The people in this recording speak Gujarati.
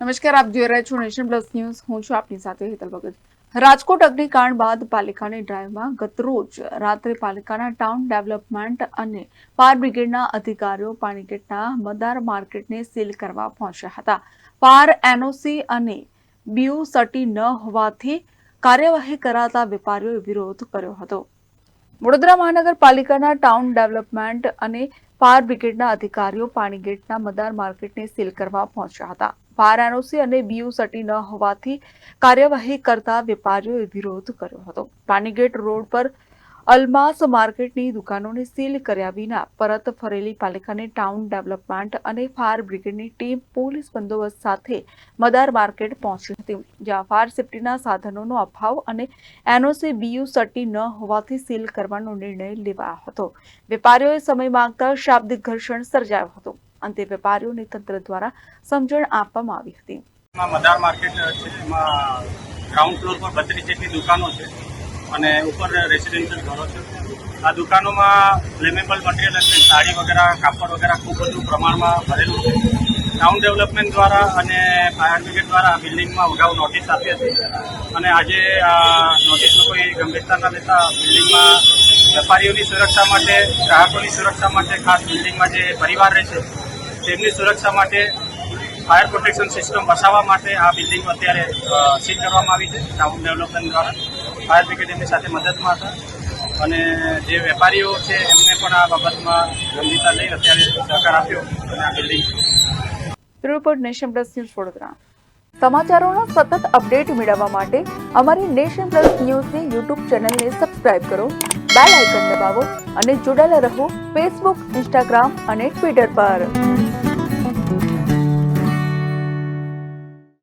નમસ્કાર, આપ જોઈ રહ્યા છો નેશન પ્લસ ન્યૂઝ. હું છું આપની સાથે હેતલ ભગત. રાજકોટ અગ્નિકાંડ બાદ પાલિકાની ડ્રાઈવમાં ગતરોજ રાત્રે પાલિકાના ટાઉન ડેવલપમેન્ટ અને ફાયર બ્રિગેડના અધિકારીઓ પાણીગેટના મદાર માર્કેટને સીલ કરવા પહોંચ્યા હતા. ફાયર એનઓસી અને બીયુ સટી ન હોવાથી કાર્યવાહી કરાતા વેપારીઓએ વિરોધ કર્યો હતો. વડોદરા મહાનગરપાલિકાના ટાઉન ડેવલપમેન્ટ અને ફાયર બ્રિગેડના અધિકારીઓ પાણીગેટના મદાર માર્કેટને સીલ કરવા પહોંચ્યા હતા. ફાયર એનઓસી અને બીયુ સટી ન હોવાથી કાર્યવાહી કરતા વેપારીઓએ વિરોધ કર્યો હતો. પાણીગેટ રોડ પર અલમાસ માર્કેટની દુકાનોને સીલ કર્યા વિના પરત ફરેલી પાલિકાની ટાઉન ડેવલપમેન્ટ અને ફાયર બ્રિગેડની ટીમ પોલીસ બંદોબસ્ત સાથે મદાર માર્કેટ પહોંચી હતી, જ્યાં ફાયર સેફટીના સાધનોનો અભાવ અને એનઓસી બીયુ સટી ન હોવાથી સીલ કરવાનો નિર્ણય લેવાયો હતો. વેપારીઓએ સમય માંગતા શાબ્દિક ઘર્ષણ સર્જાયો હતો. અંતે વેપારીઓને તંત્ર દ્વારા સમજણ આપવામાં આવી હતી. મદાર માર્કેટ છે, એમાં ગ્રાઉન્ડ ફ્લોર પર બત્રીસ જેટલી દુકાનો છે અને ઉપર રેસિડેન્શિયલ ઘરો છે. આ દુકાનોમાં ફ્લેમેબલ મટીરિયલ એટલે સાડી વગેરે, કાપડ વગેરે ખૂબ બધું પ્રમાણમાં ભરેલું છે. ટાઉન ડેવલપમેન્ટ દ્વારા અને ફાયર બ્રિગેડ દ્વારા બિલ્ડિંગમાં અગાઉ નોટિસ આપી હતી. અને આજે આ નોટિસનો કોઈ ગંભીરતા ન લેતા બિલ્ડિંગમાં વેપારીઓની સુરક્ષા માટે, ગ્રાહકોની સુરક્ષા માટે ખાસ બિલ્ડિંગમાં જે પરિવાર રહે છે તેમની સુરક્ષા માટે ફાયર પ્રોટેક્શન સિસ્ટમ વસાવવા માટે આ બિલ્ડિંગ અત્યારે સીલ કરવામાં આવી છે ટાઉન ડેવલપમેન્ટ દ્વારા. ફાયર બ્રિગેડ સાથે મદદમાં હતા અને જે વેપારીઓ છે, એમને પણ આ બાબતમાં ગંભીરતા લઈ અત્યારે સહકાર આપ્યો અને આ building report nation plus news Vadodara. સમાચારોના સતત અપડેટ મેળવવા માટે અમારી નેશન પ્લસ ન્યૂઝની યુટ્યુબ ચેનલને સબસ્ક્રાઇબ કરો, બેલ આઇકન દબાવો અને જોડાયેલા રહો ફેસબુક, ઇન્સ્ટાગ્રામ અને ટ્વિટર પર.